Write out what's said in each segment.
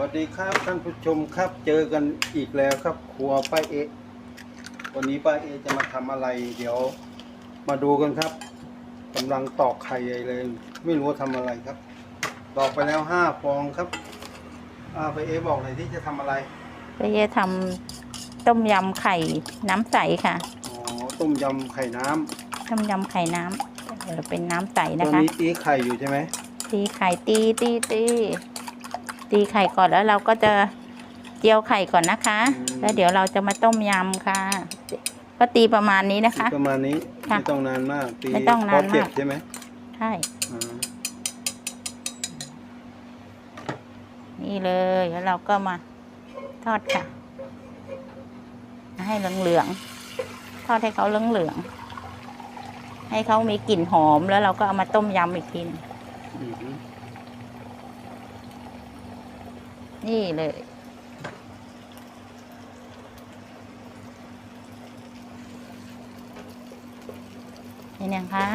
วัสดีครับท่านผู้ชมครับเจอกันอีกแล้วครับ ครัวป้าเอะวันนี้ป้าเอะจะมาทำอะไร เดี๋ยวมาดูกันครับกำลังตอกไข่ใหญ่เลย ไม่รู้ว่าทำอะไรครับ ตอกไปแล้วห้าฟองครับอ่าป้าเอะบอกหน่อยที่จะทำอะไรก็จะทำต้มยำไข่น้ำใสค่ะอ๋อต้มยำไข่น้ำต้มยำไข่น้ำเดี๋ยวเป็นน้ำใสตนะอนคะนี้ตีไข่อยู่ใช่ไหมตีไข่ตีตีตีตี ไข่ก่อนแล้วเราก็จะเจียวไข่ก่อนนะคะ แล้วเดี๋ยวเราจะมาต้มยำค่ะ ก็ตีประมาณนี้นะคะ ประมาณนี้ค่ะไม่ต้องนานมากตีไม่ต้องนานพเจ็บมากใช่ไหมใช่อ่านี่เลยแล้วเราก็มาทอดค่ะ ให้เหลืองๆทอดให้เขาเหลืองๆให้เขามีกลิ่นหอมแล้วเราก็เอามาต้มยำอีกทีหนึ่ง อือหือ นี่เลย นี่นะคะ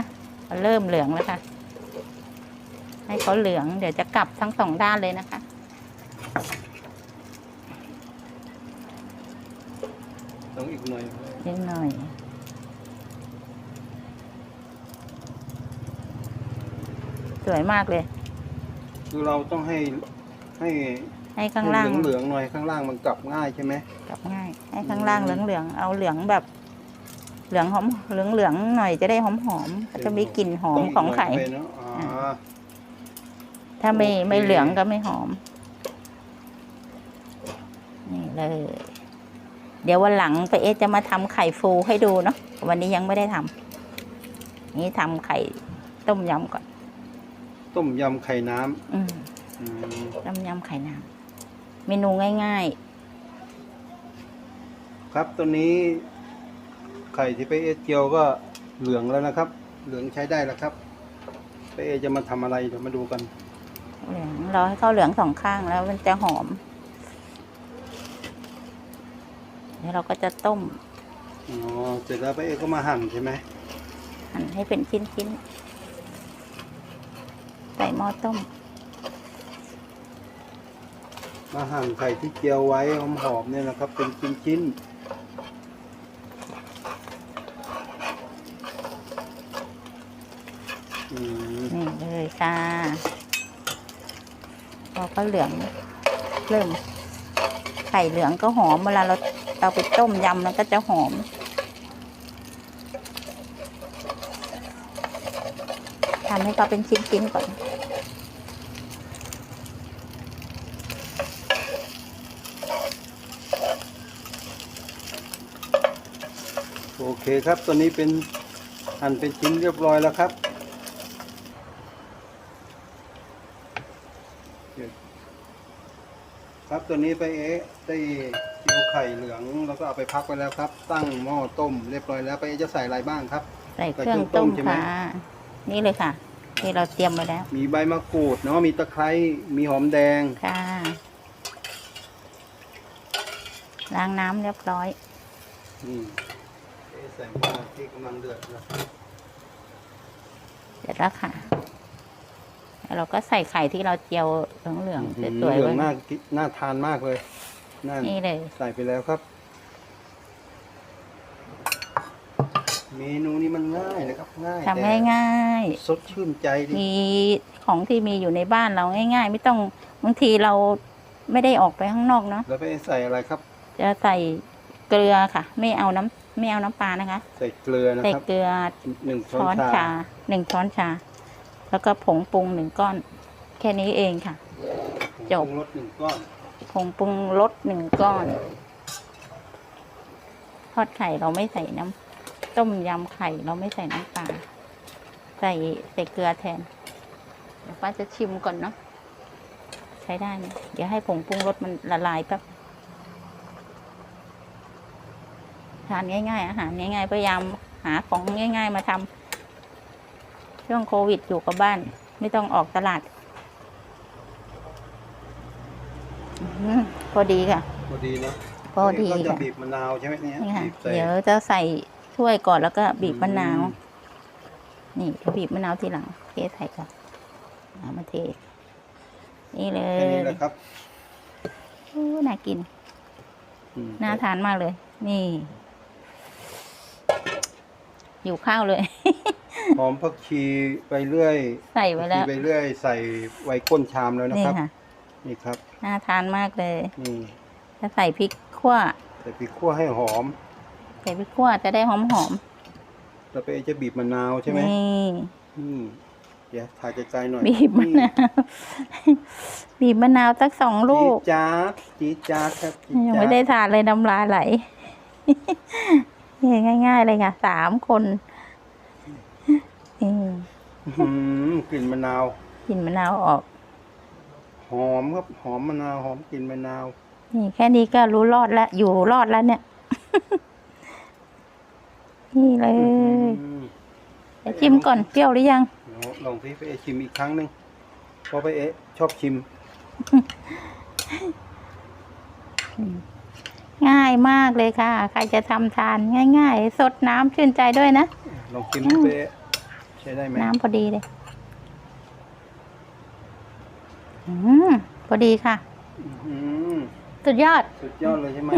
เริ่มเหลืองแล้วค่ะ ให้เขาเหลือง เดี๋ยวจะกลับทั้งสองด้านเลยนะคะต้องอีกหน่อยนิดหน่อยสวยมากเลย คือเราต้องให้ให้ ให้ข้างล่าง เหลืองๆหน่อยข้างล่างมันกลับง่ายใช่ไหมกลับง่าย ให้ข้างล่างอืเหลืมองๆเอาเหลืองแบบ เหลืองหอมเหลืองเหลืองๆหน่อยจะได้หอมหอมๆก็จะมีกลิ่นหอมต้กของไข่หน่ยปเนอะอ่าถ้าไม่โอเคไม่เหลืองก็ไม่หอม นี่เลย เดี๋ยววันหลังไปเอะจะมาทำไข่ฟูให้ดูเนาะวันนี้ยังไม่ได้ทำนี่ทำไข่ต้มยำก่อน ต้มยำไข่น้ำอืมอืมต้มยำไข่น้ำ เมนูง่าย ครับตัวนี้ไข่ที่ไปเอเจียวก็เหลืองแล้วนะครับ เหลืองใช้ได้แล้วครับไปเอจะมาทำอะไรเดี๋ยวมาดูกัน ๆ เหลืองรอให้เขาเหลืองสองข้างแล้วมันจะหอม เดี๋ยวเราก็จะต้มอ๋อเสร็จแล้วไปเอก็มาหั่นใช่ไหมหั่นให้เป็นชิ้นๆ ใส่หม้อต้ม มาหั่นไข่ที่เจียวไว้หอมๆเนี่ยนะครับ เป็นชิ้นๆนี่เลยค่ะพอก็เหลืองเริ่มไข่เหลืองก็หอมเวลาเราเราไปต้มยำมันก็จะหอม ทำให้เขาเป็นชิ้นๆก่อน เคครับตัวนี้เป็นหั่นเป็นชิ้นเรียบร้อยแล้วครับ ครับตัวนี้ไปเอ๊ะได้เจียวไข่เหลืองแล้วก็เอาไปพักไว้แล้วครับ ตั้งหม้อต้มเรียบร้อยแล้วไปเอ๊ะจะใส่อะไรบ้างครับ ใส่เครื่องต้มใส่เครื่องต้มใช่ไหมค่ะนี่เลยค่ะที่เราเตรียมไว้แล้ว มีใบมะกรูดเนาะมีตะไคร้มีหอมแดงค่ะล้างน้ำเรียบร้อยอืมเอ๊ะ ใส่หม้อที่กำลังเดือดแล้วเสร็จแล้วค่ะแล้วเราก็ใส่ไข่ที่เราเจียวเหลืองอืมๆสวยเหๆลืองไว้น่ากินน่าทานมากเลยนั่นนี่เลย ใส่ไปแล้วครับ เมนูนี้มันง่ายนะครับ ง่ายทำแต่ง่ายสดชื่นใจดี ๆ มีของที่มีอยู่ในบ้านเราง่าย ๆ ไม่ต้องบางทีเราไม่ได้ออกไปข้างนอกเนาะ แล้วไปใส่อะไรครับ จะใส่เกลือค่ะ ไม่เอาน้ำ ไม่เอาน้ำปลานะคะ ใส่เกลือนะใส่ครับเกลือหนึ่งช้ช้ออนนชาชาหนึ่งช้อนชา แล้วก็ผงปรุงหนึ่งก้อน แค่นี้เองค่ะ จบ ปรุงรสหนึ่งก้อนผงปรุงรสหนึ่งก้อน ทอดไข่เราไม่ใส่น้ำต้มยำไข่เราไม่ใส่น้ำปลาใส่ใส่เกลือแทน เดี๋ยวป้าจะชิมก่อนเนาะใช้ได้ไหมเดี๋ยวให้ผงปรุงรสมันละลายแป๊บ ทานง่าย ๆ อาหารง่าย ๆ พยายามหาของง่าย ๆ มาทำช่วงโควิดอยู่กับบ้าน ไม่ต้องออกตลาดอื้อหือพอดีค่ะ พอดีเนาะพอดีก็จะค่ะบีบมะนาวใช่ไหมเนี่ยนี่ค่ะบีบใส่เดี๋ยวจะใส่ถ้วยก่อนแล้วก็บีบมะนาวอืมนี่บีบมะนาวทีหลังเทใส่ก่อนเอามาเทนี่เลแค่นี้ยแหละครับอ้น่ากินอืมน่าทานมากเลย นี่ อยู่ข้าวเลย หอมผักชีไปเรื่อยใส่ไว้แล้วผักชีไปเรื่อย ใส่ไว้ก้นชามแล้วนะนี่ครับ ค่ะ นี่ครับน่าทานมากเลยนี่ถ้าใส่พริกขั่วใส่พริกขั่วให้หอม ใส่พริกขั่วจะได้หอมหอมแล้วไปจะบีบมะนาวๆใช่ไหมนี่อืมเดี๋ยวถ่ายไกลๆหน่อยบีบมะนาวบีบมะนาวสักสองลูกจี๊ดจ๊าดจี๊ดจ๊าดครับจี๊ดยังจ๊าไม่ได้ทานเลยน้ำลายไหล นี่ง่าย ๆ เลยค่ะสามคนนี่อื้อหือกลิ่นมะนาวกลินมะนาวออก หอมครับหอมมะนาวหอมกลิ่นมะนาวนี่แค่นี้ก็รู้รอดแล้วอยู่รอดแล้วเนี่ย นี่เลยอืมไปชิมก่อนเปรี้ยวหรือยัง เดี๋ยวลองพี่ไปเอชิมอีกครั้งหนึ่งเพราะไปเอะชอบชิม ง่ายมากเลยค่ะ ใครจะทำทานง่าย ๆ สดน้ำชื่นใจด้วยนะ ลองชิมพี่ไปเอะใช้ได้ไหมน้ำพอดีเลย อืมพอดีค่ะอื้อหือสุดยอด สุดยอดเลยใช่ไหม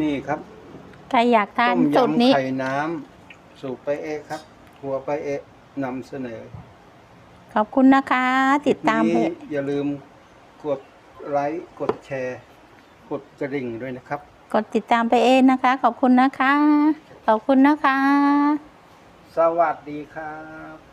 นี่ครับใครอยากทานต้มสูตรนี้ยำไข่น้ำสูตรไปเอะครับครัวไปเอะนำเสนอ ขอบคุณนะคะ ติดตามเพนี้จอย่าลืมกดไลค์กดแชร์ กดกระดิ่งด้วยนะครับ กดติดตามไปเองนะคะ ขอบคุณนะคะ ขอบคุณนะคะ สวัสดีครับ